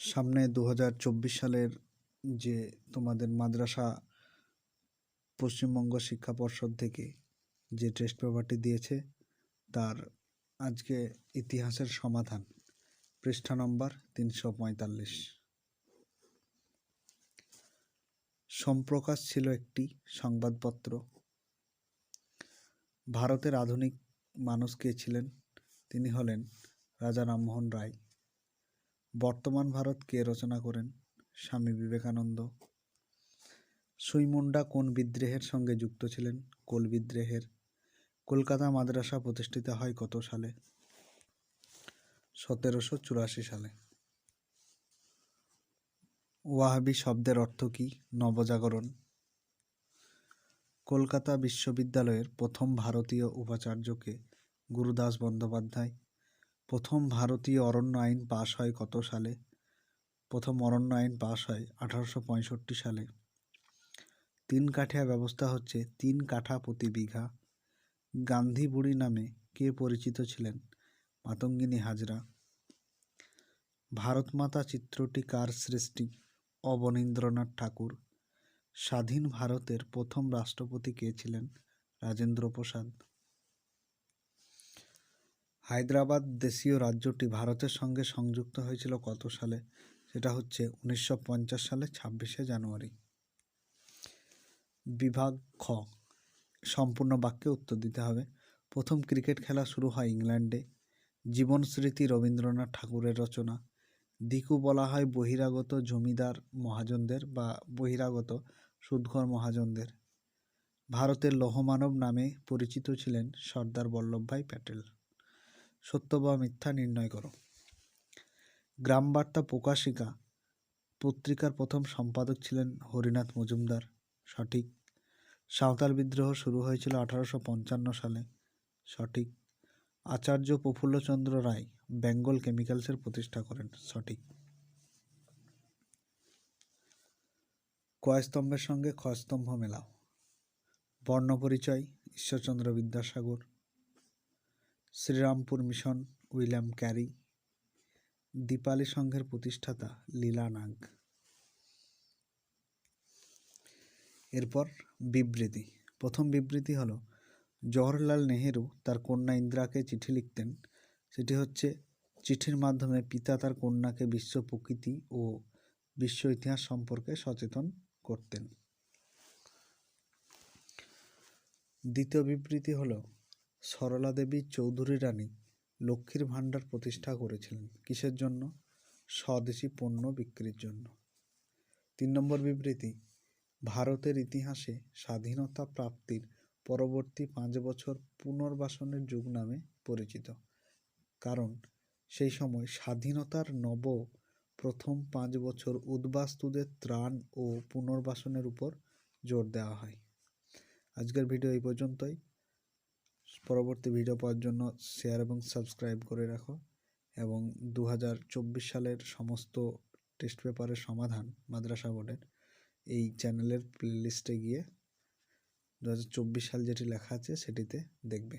সামনে দু হাজার চব্বিশ সালের যে তোমাদের মাদ্রাসা পশ্চিমবঙ্গ শিক্ষা পর্ষদ থেকে যে টেস্ট পেপারটি দিয়েছে, তার আজকে ইতিহাসের সমাধান। পৃষ্ঠা নম্বর তিনশো পঁয়তাল্লিশ। সম্প্রকাশ ছিল একটি সংবাদপত্র। ভারতের আধুনিক মানুষ কে ছিলেন? তিনি হলেন রাজা রামমোহন রায়। বর্তমান ভারত কে রচনা করেন? স্বামী বিবেকানন্দ। সুইমুন্ডা কোন বিদ্রোহের সঙ্গে যুক্ত ছিলেন? কোল বিদ্রোহের। কলকাতা মাদ্রাসা প্রতিষ্ঠিত হয় কত সালে? সতেরোশো চুরাশি সালে। ওয়াহাবি শব্দের অর্থ কী? নবজাগরণ। কলকাতা বিশ্ববিদ্যালয়ের প্রথম ভারতীয় উপাচার্যকে গুরুদাস বন্দ্যোপাধ্যায় প্রথম ভারতীয় অরণ্য আইন পাশ হয় কত সালে? প্রথম অরণ্য আইন পাশ হয় আঠারোশো পঁয়ষট্টি সালে। তিন কাঠিয়া ব্যবস্থা হচ্ছে তিন কাঠা প্রতি বিঘা। গান্ধী বুড়ি নামে কে পরিচিত ছিলেন? মাতঙ্গিনী হাজরা। ভারতমাতা চিত্রটি কার সৃষ্টি? অবনীন্দ্রনাথ ঠাকুর। স্বাধীন ভারতের প্রথম রাষ্ট্রপতি কে ছিলেন? রাজেন্দ্র প্রসাদ হায়দ্রাবাদ দেশীয় রাজ্যটি ভারতের সঙ্গে সংযুক্ত হয়েছিল কত সালে? সেটা হচ্ছে উনিশশো পঞ্চাশ সালে ছাব্বিশে জানুয়ারি। বিভাগ খ। সম্পূর্ণ বাক্যে উত্তর দিতে হবে। প্রথম ক্রিকেট খেলা শুরু হয় ইংল্যান্ডে। জীবন স্মৃতি রবীন্দ্রনাথ ঠাকুরের রচনা। দিকু বলা হয় বহিরাগত জমিদার মহাজনদের বা বহিরাগত সুদঘর মহাজনদের। ভারতের লৌহমানব নামে পরিচিত ছিলেন সর্দার বল্লভভাই প্যাটেল। সত্য বা মিথ্যা নির্ণয় করো। গ্রামবার্তা প্রকাশিকা। পত্রিকার প্রথম সম্পাদক ছিলেন হরিনাথ মজুমদার, সঠিক। সাঁওতাল বিদ্রোহ শুরু হয়েছিল আঠারোশো পঞ্চান্ন সালে, সঠিক। আচার্য প্রফুল্লচন্দ্র রায় বেঙ্গল কেমিক্যালসের প্রতিষ্ঠা করেন, সঠিক। কয়স্তম্ভের সঙ্গে ক্ষয়স্তম্ভ মেলাও। Barnaparichay, Ishwarchandra Vidyasagar. Serampore mission William Carey, Dipali সংঘের প্রতিষ্ঠাতা লীলা নাগ। এরপর বিবৃতি। প্রথম বিবৃতি হলো, জওহরলাল নেহেরু তার কন্যা ইন্দিরাকে চিঠি লিখতেন। সেটি হচ্ছে, চিঠির মাধ্যমে পিতা তার কন্যাকে বিশ্ব প্রকৃতি ও বিশ্ব ইতিহাস সম্পর্কে সচেতন করতেন। দ্বিতীয় বিবৃতি হল সরলা দেবী চৌধুরী রানী লক্ষ্মীর ভাণ্ডার প্রতিষ্ঠা করেছিলেন। কিসের জন্য? স্বদেশি পণ্য বিক্রির জন্য। তিন নম্বর বিবৃতি, ভারতের ইতিহাসে স্বাধীনতা প্রাপ্তির পরবর্তী পাঁচ বছর পুনর্বাসনের যুগ নামে পরিচিত। কারণ, সেই সময় স্বাধীনতার নব প্রথম পাঁচ বছর উদ্বাস্তুদের ত্রাণ ও পুনর্বাসনের উপর জোর দেওয়া হয়। আজকের ভিডিও এই পর্যন্তই। পরবর্তী ভিডিও পাওয়ার জন্য শেয়ার এবং সাবস্ক্রাইব করে রাখো এবং দু হাজার চব্বিশ সালের সমস্ত টেস্ট পেপারের সমাধান মাদ্রাসা বোর্ডের এই চ্যানেলের প্লেলিস্টে গিয়ে দু হাজার চব্বিশ সাল যেটি লেখা আছে সেটিতে দেখবে।